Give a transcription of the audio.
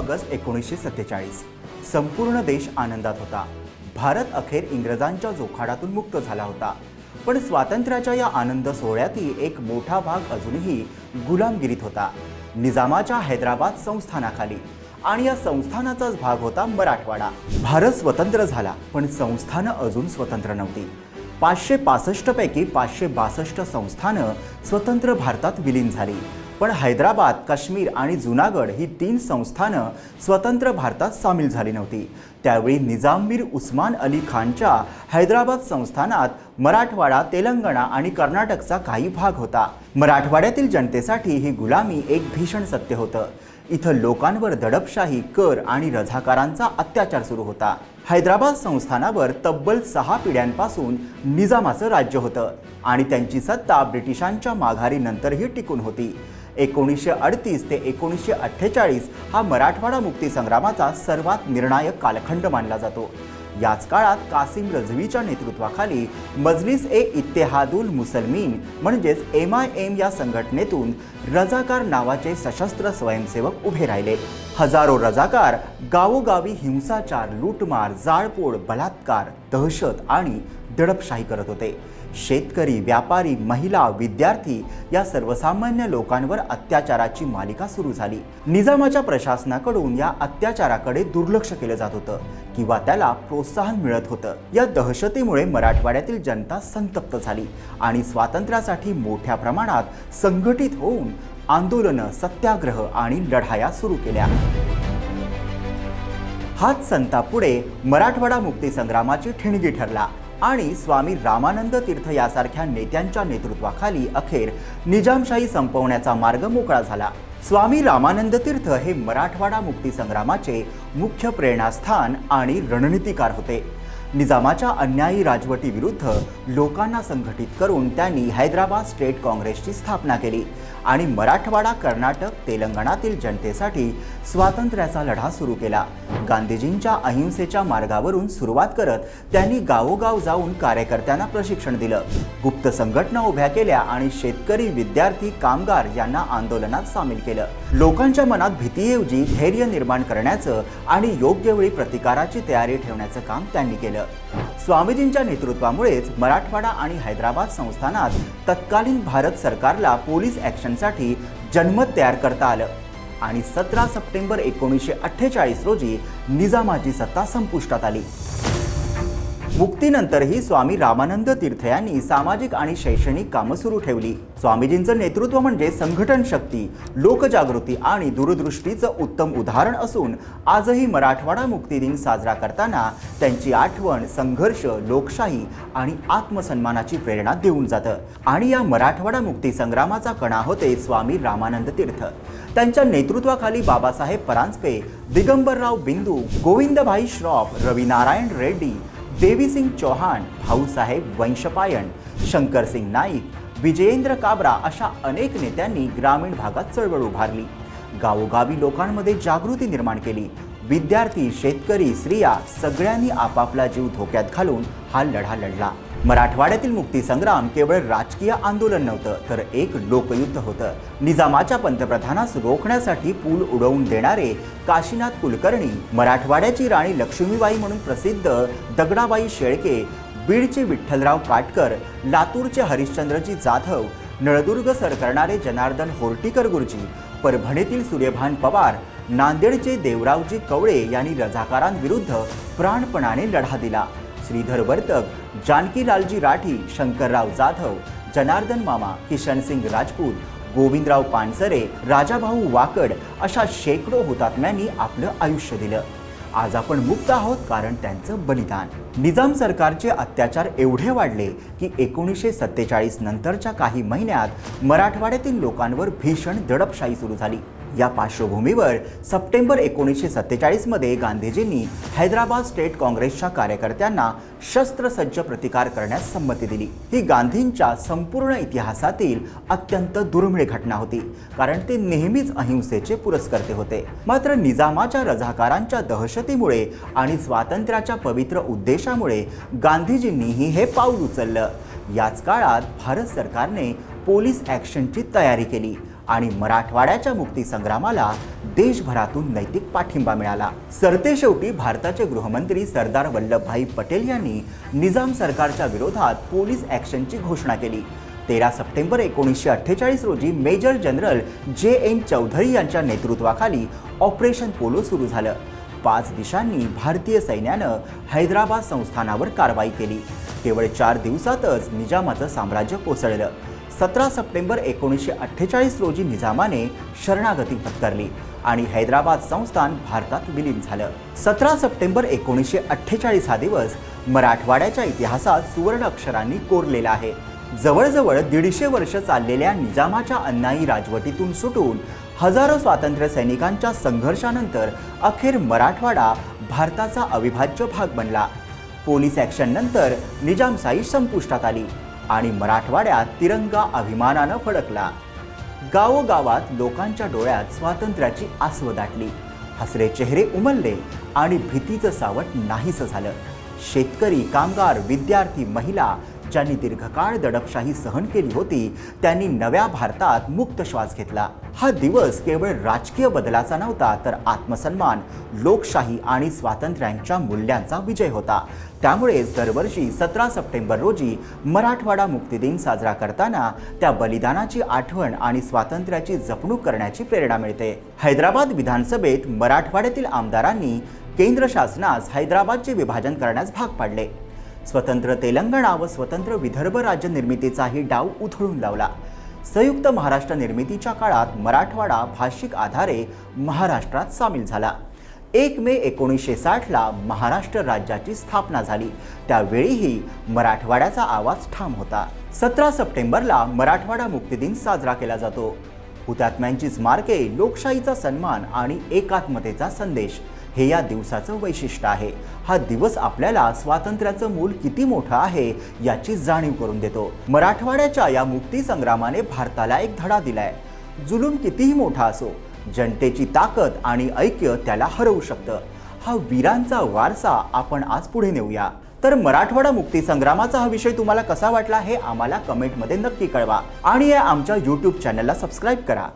August एकोणीसशे सत्तेचाळीस. संपूर्ण देश आनंदात होता. भारत अखेर इंग्रजांच्या जोखाडातून मुक्त झाला होता. पण स्वातंत्र्याच्या या आनंद सोहळ्यातील एक मोठा भाग अजूनही गुलामगिरीत होता. निजामाच्या हैदराबाद संस्थानाखाली. आणि या संस्थानाचाच भाग होता मराठवाडा. भारत स्वतंत्र झाला पण संस्थानं अजून स्वतंत्र नव्हती. पाचशे पासष्टपैकी पाचशे बासष्ट संस्थानं स्वतंत्र भारतात विलीन झाली. पण हैदराबाद काश्मीर आणि जुनागड ही तीन संस्थानं स्वतंत्र भारतात सामील झाली नव्हती. त्यावेळी निजाम मीर उस्मान अली खानच्या हैदराबाद संस्थानात मराठवाडा तेलंगणा आणि कर्नाटकचा काही भाग होता. मराठवाड्यातील जनतेसाठी ही गुलामी एक भीषण सत्य होतं. इथं लोकांवर दडपशाही कर आणि रझाकारांचा अत्याचार सुरू होता. हैदराबाद संस्थानावर तब्बल सहा पिढ्यांपासून निजामाचं राज्य होतं आणि त्यांची सत्ता ब्रिटिशांच्या माघारीनंतरही टिकून होती. एकोणीसशे अडतीस ते एकोणीसशे अठ्ठेचाळीस हा मराठवाडा मुक्तीसंग्रामाचा सर्वात निर्णायक कालखंड मानला जातो. याच काळात कासिम रझवीच्या नेतृत्वाखाली मजलिस ए इत्तेहादुल मुसलमीन म्हणजेच एम आय एम या संघटनेतून रजाकार नावाचे सशस्त्र स्वयंसेवक उभे राहिले. हजारो रजाकार गावोगावी हिंसाचार लूटमार जाळपोळ बलात्कार दहशत आणि दडपशाही करत होते. शेतकरी व्यापारी महिला विद्यार्थी या सर्वसामान्य लोकांवर अत्याचाराची मालिका सुरू झाली. निजामाच्या प्रशासनाकडून या अत्याचाराकडे दुर्लक्ष केलं जात होतं किंवा त्याला प्रोत्साहन मिळत होतं. या दहशतीमुळे मराठवाड्यातील जनता संतप्त झाली आणि स्वातंत्र्यासाठी मोठ्या प्रमाणात संघटित होऊन आंदोलनं सत्याग्रह आणि लढाया सुरू केल्या. हाच संतापुढे मराठवाडा मुक्तीसंग्रामाची ठिणगी ठरला. आणि स्वामी रामानंद तीर्थ यासारख्या नेत्यांच्या नेतृत्वाखाली अखेर निजामशाही संपवण्याचा मार्ग मोकळा झाला. स्वामी रामानंद तीर्थ हे मराठवाडा मुक्तीसंग्रामाचे मुख्य प्रेरणास्थान आणि रणनीतिकार होते. निजामाच्या अन्यायी राजवटीविरुद्ध लोकांना संघटित करून त्यांनी हैदराबाद स्टेट काँग्रेसची स्थापना केली. आणि मराठवाडा कर्नाटक तेलंगणातील जनतेसाठी स्वातंत्र्याचा लढा सुरू केला. गांधीजींच्या अहिंसेच्या मार्गावरून सुरुवात करत त्यांनी गावोगाव जाऊन कार्यकर्त्यांना प्रशिक्षण दिलं. गुप्त संघटना उभ्या केल्या आणि शेतकरी विद्यार्थी कामगार यांना आंदोलनात सामील केलं. लोकांच्या मनात भीतीऐवजी धैर्य निर्माण करण्याचं आणि योग्य वेळी प्रतिकाराची तयारी ठेवण्याचं काम त्यांनी केलं. स्वामीजींच्या नेतृत्वामुळेच मराठवाडा आणि हैदराबाद संस्थानात तत्कालीन भारत सरकारला पोलीस ॲक्शनसाठी जनमत तयार करता आलं. आणि सतरा सप्टेंबर एकोणीसशे अठ्ठेचाळीस रोजी निजामाची सत्ता संपुष्टात आली. मुक्तीनंतरही स्वामी रामानंद तीर्थ यांनी सामाजिक आणि शैक्षणिक कामं सुरू ठेवली. स्वामीजींचं नेतृत्व म्हणजे संघटन शक्ती लोकजागृती आणि दूरदृष्टीचं उत्तम उदाहरण असून आजही मराठवाडा मुक्ती दिन साजरा करताना त्यांची आठवण संघर्ष लोकशाही आणि आत्मसन्मानाची प्रेरणा देऊन जातं. आणि या मराठवाडा मुक्ती संग्रामाचा कणा होते स्वामी रामानंद तीर्थ. त्यांच्या नेतृत्वाखाली बाबासाहेब परांजपे दिगंबरराव बिंदू गोविंदभाई श्रॉफ रविनारायण रेड्डी देवीसिंग चौहान भाऊसाहेब वंशपायन शंकरसिंग नाईक विजयेंद्र काबरा अशा अनेक नेत्यांनी ग्रामीण भागात चळवळ उभारली. गावोगावी लोकांमध्ये जागृती निर्माण केली. विद्यार्थी शेतकरी स्त्रिया सगळ्यांनी आपापला जीव धोक्यात घालून हा लढा लढला. मराठवाड्यातील मुक्तीसंग्राम केवळ राजकीय आंदोलन नव्हतं तर एक लोकयुद्ध होतं. निजामाच्या पंतप्रधानास रोखण्यासाठी पूल उडवून देणारे काशीनाथ कुलकर्णी मराठवाड्याची राणी लक्ष्मीबाई म्हणून प्रसिद्ध दगडाबाई शेळके बीडचे विठ्ठलराव काटकर लातूरचे हरिश्चंद्रजी जाधव नळदुर्ग सर करणारे जनार्दन होर्टीकर गुरुजी परभणीतील सूर्यभान पवार नांदेडचे देवरावजी कवळे यांनी रझाकारांविरुद्ध प्राणपणाने लढा दिला. श्रीधर वर्तक जानकीलालजी राठी शंकरराव जाधव जनार्दन मामा किशनसिंग राजपूत गोविंदराव पानसरे राजाभाऊ वाकड अशा शेकडो हुतात्म्यांनी आपलं आयुष्य दिलं. आज आपण मुक्त आहोत कारण त्यांचं बलिदान. निजाम सरकारचे अत्याचार एवढे वाढले की एकोणीसशे सत्तेचाळीस नंतरच्या काही महिन्यात मराठवाड्यातील लोकांवर भीषण दडपशाही सुरू झाली. या पार्श्वभूमीवर सप्टेंबर एकोणीसशे सत्तेचाळीसमध्ये गांधीजींनी हैदराबाद स्टेट काँग्रेसच्या कार्यकर्त्यांना शस्त्रसज्ज प्रतिकार करण्यास संमती दिली. ही गांधींच्या संपूर्ण इतिहासातील अत्यंत दुर्मिळ घटना होती कारण ते नेहमीच अहिंसेचे पुरस्कर्ते होते. मात्र निजामाच्या रझाकारांच्या दहशतीमुळे आणि स्वातंत्र्याच्या पवित्र उद्देशामुळे गांधीजींनीही हे पाऊल उचललं. याच काळात भारत सरकारने पोलीस ॲक्शनची तयारी केली. आणि मराठवाड्याच्या मुक्ती संग्रामाला देशभरातून नैतिक पाठिंबा मिळाला. सरतेशेवटी भारताचे गृहमंत्री सरदार वल्लभभाई पटेल यांनी निजाम सरकारच्या विरोधात पोलीस ॲक्शनची घोषणा केली. तेरा सप्टेंबर एकोणीसशे अठ्ठेचाळीस रोजी major general J N Chaudhary यांच्या नेतृत्वाखाली ऑपरेशन पोलो सुरू झालं. पाच दिशांनी भारतीय सैन्यानं हैदराबाद संस्थानावर कारवाई केली. केवळ चार दिवसातच निजामाचं साम्राज्य कोसळलं. सतरा सप्टेंबर एकोणीसशे अठ्ठेचाळीस रोजी निजामाने शरणागती पत्करली आणि हैदराबाद संस्थान भारतात विलीन झालं. सतरा सप्टेंबर एकोणीसशे अठ्ठेचाळीस हा दिवस मराठवाड्याच्या इतिहासात सुवर्ण अक्षरांनी कोरलेला आहे. जवळजवळ दीडशे वर्ष चाललेल्या निजामाच्या अन्नाई राजवटीतून सुटून हजारो स्वातंत्र्य सैनिकांच्या संघर्षानंतर अखेर मराठवाडा भारताचा अविभाज्य भाग बनला. पोलीस ॲक्शननंतर निजामशाही संपुष्टात आली. आणि मराठवाड्यात तिरंगा अभिमानानं फडकला. गावोगावात लोकांच्या डोळ्यात स्वातंत्र्याची आसव दाटली. हसरे चेहरे उमलले आणि भीतीचं सावट नाहीसं झालं. शेतकरी कामगार विद्यार्थी महिला ज्यांनी दीर्घकाळ दडपशाही सहन केली होती त्यांनी नव्या भारतात मुक्त श्वास घेतला. हा दिवस केवळ राजकीय बदलाचा नव्हता तर आत्मसन्मान लोकशाही आणि स्वातंत्र्यांच्या मूल्यांचा विजय होता. त्यामुळेच दरवर्षी सतरा सप्टेंबर रोजी मराठवाडा मुक्ती दिन साजरा करताना त्या बलिदानाची आठवण आणि स्वातंत्र्याची जपणूक करण्याची प्रेरणा मिळते. हैदराबाद विधानसभेत मराठवाड्यातील आमदारांनी केंद्र शासनास हैदराबादचे विभाजन करण्यास भाग पाडले. स्वतंत्र तेलंगणा व स्वतंत्र विदर्भ राज्य निर्मितीचाही डाव उथळून लावला. संयुक्त महाराष्ट्र निर्मितीच्या काळात मराठवाडा भाषिक आधारे महाराष्ट्रात सामील झाला. एक मे एकोणीसशे साठला महाराष्ट्र राज्याची स्थापना झाली. त्यावेळीही मराठवाड्याचा आवाज ठाम होता. सतरा सप्टेंबरला मराठवाडा मुक्ती दिन साजरा केला जातो. हुतात्म्यांचीच मार्के लोकशाहीचा सन्मान आणि एकात्मतेचा संदेश. हे या दिवसाचं वैशिष्ट्य आहे. हा दिवस आपल्याला स्वातंत्र्याचं मूल किती मोठं आहे याची जाणीव करून देतो. मराठवाड्याच्या या मुक्ती संग्रामाने भारताला एक धडा दिलाय. जुलूम कितीही मोठा असो जनतेची ताकद आणि ऐक्य त्याला हरवू शकतं. हा वीरांचा वारसा आपण आज पुढे नेऊया. तर मराठवाडा मुक्ती संग्रामाचा हा विषय तुम्हाला कसा वाटला हे आम्हाला कमेंटमध्ये नक्की कळवा. आणि या आमच्या यूट्यूब चॅनलला सबस्क्राईब करा.